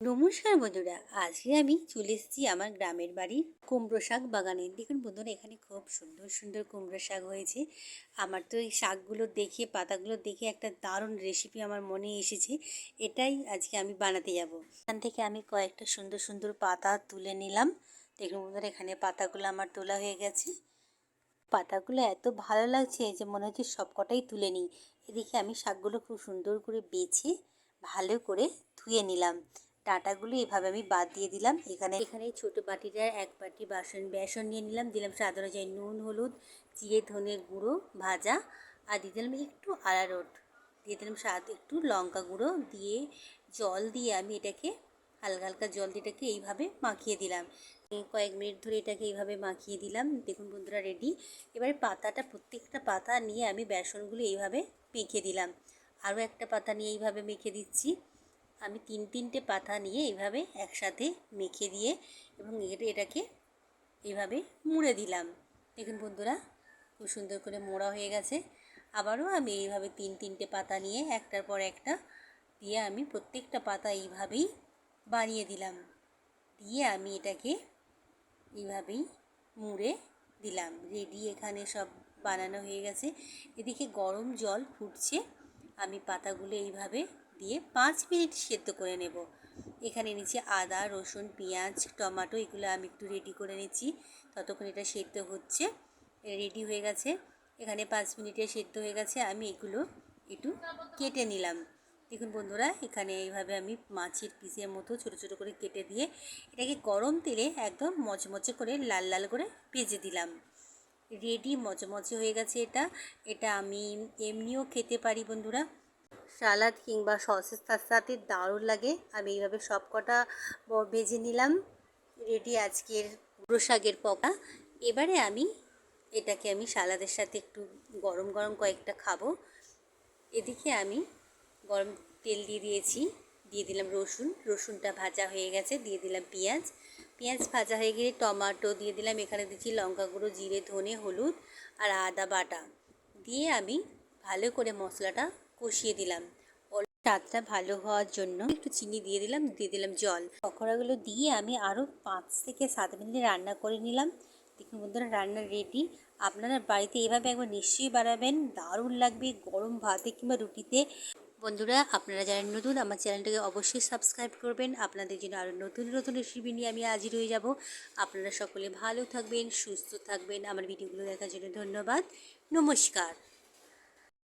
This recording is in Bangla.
নমস্কার বন্ধুরা, আজকে আমি চলে এসেছি আমার গ্রামের বাড়ির কুমড়ো শাক বাগানে। দেখুন বন্ধুরা, এখানে খুব সুন্দর সুন্দর কুমড়ো শাক হয়েছে। আমার তো এই শাকগুলো দেখে, পাতাগুলো দেখে একটা দারুণ রেসিপি আমার মনে এসেছে। এটাই আজকে আমি বানাতে যাব। এখান থেকে আমি কয়েকটা সুন্দর সুন্দর পাতা তুলে নিলাম। দেখুন বন্ধুরা, এখানে পাতাগুলো আমার তোলা হয়ে গেছে। পাতাগুলো এত ভালো লাগছে যে মনে হচ্ছে সবকটাই তুলে নিই। এদিকে আমি শাকগুলো খুব সুন্দর করে বেছে, ভালো করে ধুয়ে নিলাম। ডাঁটাগুলো এভাবে আমি বাদ দিয়ে দিলাম। এখানে এখানে ছোট বাটিটার এক বাটি বাসন, বেসন নিয়ে নিলাম। দিলাম স্বাদ অনুযায়ী নুন, হলুদ জিরে ধনে গুঁড়ো, ভাজা আর দিয়ে দিলাম একটু আরারোট দিয়ে দিলাম স্বাদ, একটু লঙ্কা গুঁড়ো দিয়ে জল দিয়ে আমি এটাকে হালকা হালকা জল দিয়ে এটাকে এইভাবে মাখিয়ে দিলাম। কয়েক মিনিট ধরে এটাকে এইভাবে মাখিয়ে দিলাম। দেখুন বন্ধুরা রেডি এবারে পাতাটা, প্রত্যেকটা পাতা নিয়ে আমি বেসনগুলো এইভাবে মেখে দিলাম। আরও একটা পাতা নিয়ে এইভাবে মেখে দিচ্ছি। আমি তিন তিনটে পাতা নিয়ে এইভাবে একসাথে মেখে দিয়ে এবং এটাকে এভাবে মুড়ে দিলাম। দেখুন বন্ধুরা, খুব সুন্দর করে মোড়া হয়ে গেছে। আবারও আমি এইভাবে তিন তিনটে পাতা নিয়ে একটার পর একটা দিয়ে আমি প্রত্যেকটা পাতা এইভাবেই বানিয়ে দিলাম। দিয়ে আমি এটাকে এইভাবেই মুড়ে দিলাম। রেডি, এখানে সব বানানো হয়ে গেছে। এদিকে গরম জল ফুটছে। আমি পাতাগুলো এইভাবে দিয়ে পাঁচ মিনিট সেদ্ধ করে নেব। এখানে নিচে আদা, রসুন, পেঁয়াজ, টমাটো, এগুলো আমি একটু রেডি করে নিচ্ছি ততক্ষণ এটা সেদ্ধ হচ্ছে রেডি হয়ে গেছে। এখানে পাঁচ মিনিটে সেদ্ধ হয়ে গেছে, আমি এগুলো একটু কেটে নিলাম। দেখুন বন্ধুরা, এখানে এইভাবে আমি মাছের পিসের মতো ছোট ছোট করে কেটে দিয়ে এটাকে গরম তেলে একদম মচমচে করে লাল লাল করে ভেজে দিলাম। রেডি মচমচে হয়ে গেছে এটা। এটা আমি এমনিও খেতে পারি বন্ধুরা। সালাদ কিংবা সসের সাথে দারুণ লাগে। আমি এইভাবে সব কটা ভেজে নিলাম। রেডি আজকের গুঁড়ো শাকের পকা এবারে আমি এটাকে আমি সালাদের সাথে একটু গরম গরম কয়েকটা খাব। এদিকে আমি গরম তেল দিয়ে দিয়েছি। দিয়ে দিলাম রসুন। রসুনটা ভাজা হয়ে গেছে। দিয়ে দিলাম পেঁয়াজ। পেঁয়াজ ভাজা হয়ে গেলে টমাটো দিয়ে দিলাম। এখানে দিচ্ছি লঙ্কা গুঁড়ো, জিরে, ধনে, হলুদ আর আদা বাটা। দিয়ে আমি ভালো করে মশলাটা কষিয়ে দিলাম। স্বাদটা ভালো হওয়ার জন্য একটু চিনি দিয়ে দিলাম দিয়ে দিলাম জল। পকোড়াগুলো দিয়ে আমি আরও পাঁচ থেকে সাত মিনিট রান্না করে নিলাম। দেখুন বন্ধুরা, রান্না রেডি আপনারা বাড়িতে এভাবে একবার নিশ্চয়ই বানাবেন। দারুণ লাগবে গরম ভাতে কিংবা রুটিতে। বন্ধুরা, আপনারা যারা নতুন, আমার চ্যানেলটাকে অবশ্যই সাবস্ক্রাইব করবেন। আপনাদের জন্য আরও নতুন নতুন রেসিপি নিয়ে আমি হাজির হয়ে যাব। আপনারা সকলে ভালো থাকবেন, সুস্থ থাকবেন। আমার ভিডিওগুলো দেখার জন্য ধন্যবাদ। নমস্কার।